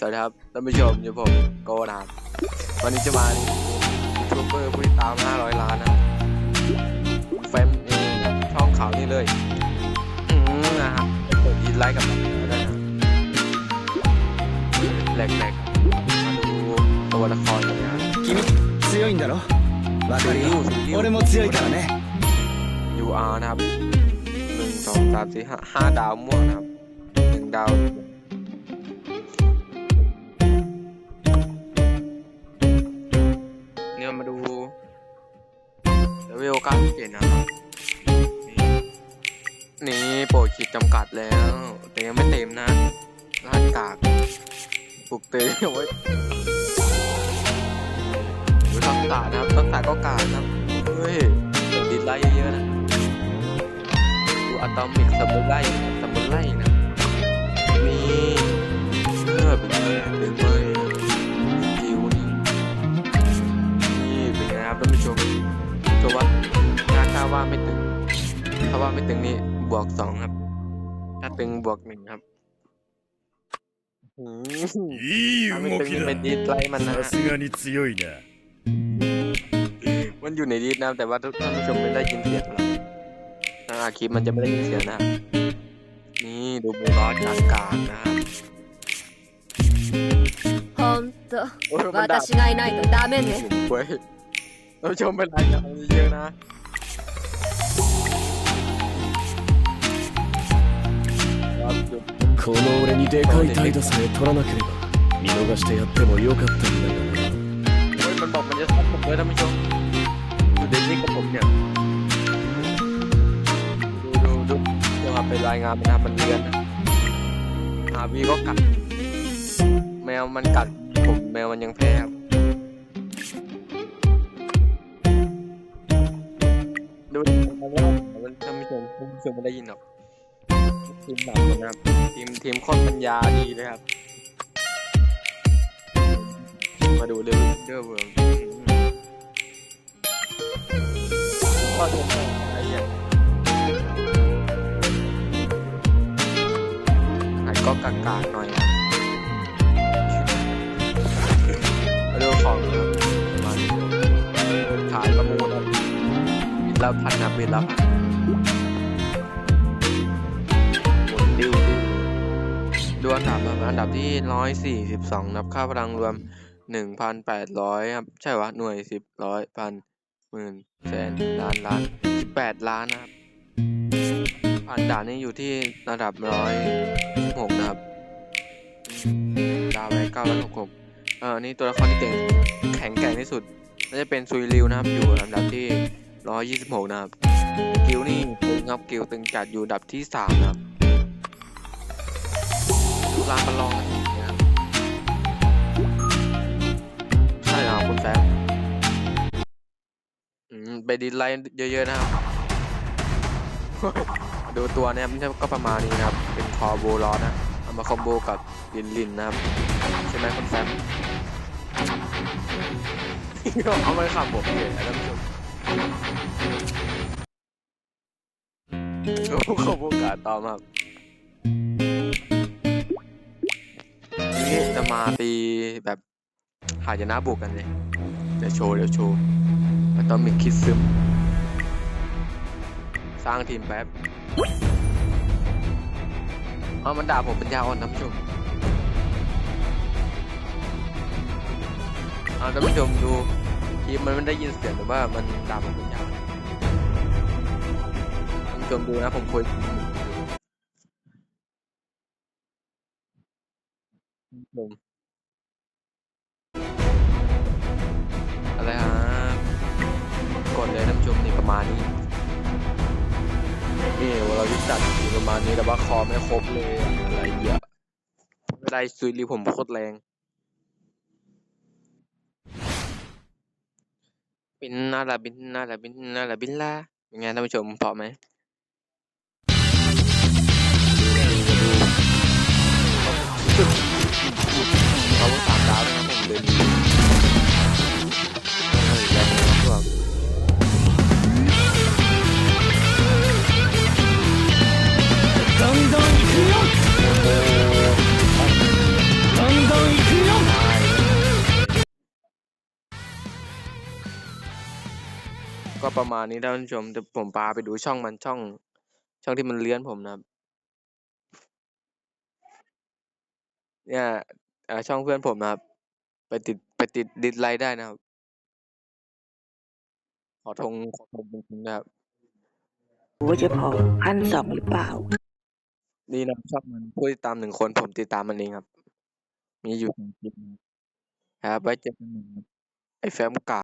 สวัสดีครับท่านผู้ชมอยู่ผมโกนะครับวันนี้จะมายูทูบเบอร์ผู้ติดตาม 500 ล้านนะครับแฟมเองช่องข่าวนี่เลย อืมนะครับกดดีไลค์กับมันก็ได้นะแหลกๆมาดูตัวละครกันนะครับ 君強いんだろわかるよ強い俺も強いからね UR นะครับหนึ่งสองสามสี่ห้าห้าดาวม่วงนะครับหนึ่งดาว เวลกาสิบเจ็ดนะครับนี่โปรดขีดจำกัดแล้ว แต่ยังไม่เต็มนะรหัสกากปลุกเตยเอาไว้ดูทักษะนะครับทักษะก็กากนะเฮ้ยดิดไลท์เยอะๆนะดูอะตอมิกสมุนไล่สมุนไล่นะมีเพื่อเป็นไงดึงเลย ว่าไม่ตึง ถ้าว่าไม่ตึงนี่บวกสองครับ ถ้าตึงบวกหนึ่งครับหืม いい ถ้าไม่ 動 ตึง き นี่ だ เป็นดีดไลท์มันนะ さすがに強いな มันอยู่ในดีดนะแต่ว่าทุกท่านผู้ชมไม่ได้ยินเสียงหรอกทางอาคลิปมันจะไม่ได้ยินเสียงนะครับนี่ดูบูรอสจากกลางนะครับ ほんと โอ้ยมันดับ 私がいないとダメね เว้ยท่านผู้ชมเป็นไรกันเยอะนะ この俺にでかい態度さえ取らなければ見逃してやってもよかったんだがな เฮ้ยมันบอกมันจะซัดผมเลยท่านผู้ชมอยู่เดนนี่กับผมเนี่ยดูดูดูเดี๋ยวครับไปรายงานมันนะมันเลือนนะหาวีก็กัด แมวมันกัดผมแมวมันยังแพ้ครับดูดิมันว่ามันท่านผู้ชมท่านผู้ชมไม่ได้ยินหรอก ทีมหนักนะครับ ทีมทีมโคนปัญญาดีเลยครับ มาดูเรื่องเรื่องเวิร์กก็ทำอะไรอะหายก็กากๆหน่อยอะมาดูของครับมาขายประมูลครับบินละพันนะบินละ ดูอันดับครับอันดับที่ร้อยสี่สิบสองนับค่าพลังรวมหนึ่งพันแปดร้อยครับ ใช่วะ หน่วยสิบร้อยพันหมื่นแสนล้านล้านสิบแปดล้านนะครับผ่านด่านนี้อยู่ที่ระดับร้อยหกนะครับ ดาวไว้เก้าร้อยหกหกเออนี่ตัวละครที่เก่งแข็งแกร่งที่สุดน่าจะเป็นซุยริวนะครับ อยู่อันดับที่ร้อยยี่สิบหกนะครับ กิลนี่ตึงครับ กิลตึงจัดอยู่ดับที่สามนะครับ ลานประลองกันนะครับใช่ครับคุณแฟนอืมไปดีไลน์เยอะๆนะครับ ดูตัวเนี่ยมันก็ประมาณนี้นะครับ เป็นคอโบลอนะเอามาคอมโบกับลินลินนะครับ ใช่ไหมคุณแฟนเอามาขับผมเลยนะท่านผู้ชมโอ้โหขอบโอกาสต่อมาครับ มาตีแบบหาชนะบุกกันเลยเดี๋ยวโชว์เดี๋ยวโชว์มันต้องมีคิดซึม สร้างทีมแป๊บเอามันด่าผมเป็นยาอ่อนน้ำชมเอาท่านผู้ชมดูทีมมันไม่ได้ยินเสียงหรือว่ามันด่าผมเป็นยาอ่อนท่านผู้ชมดูนะผมคุย ท่านผู้ชมอะไรฮะกดเลยท่านผู้ชมนี่ประมาณนี้นี่เราวิจัดอยู่ประมาณนี้แต่ว่าคอไม่ครบเลยอะอะไรเยอะไม่ได้ซุยรีผมโคตรแรง บินน่าละบินน่าละบินน่าละบินล่าเป็นไงท่านผู้ชมพอไหม ประมาณนี้ท่านผู้ชมแต่ผมพาไปดูช่องมันช่อง ช่องที่มันเลี้ยนผมนะครับ เนี่ยเอ่อช่องเพื่อนผมนะครับ ไปติดไปติดดิสไลค์ได้นะครับ ขอทงขอทงจริงๆนะครับว่าจะพอพันสองหรือเปล่านี่นะช่องมันผู้ติดตามหนึ่งคนผมติดตามมันเองครับ มีอยู่สองคลิปนะครับไว้เจอกันใหม่ครับไอ้แฟมกา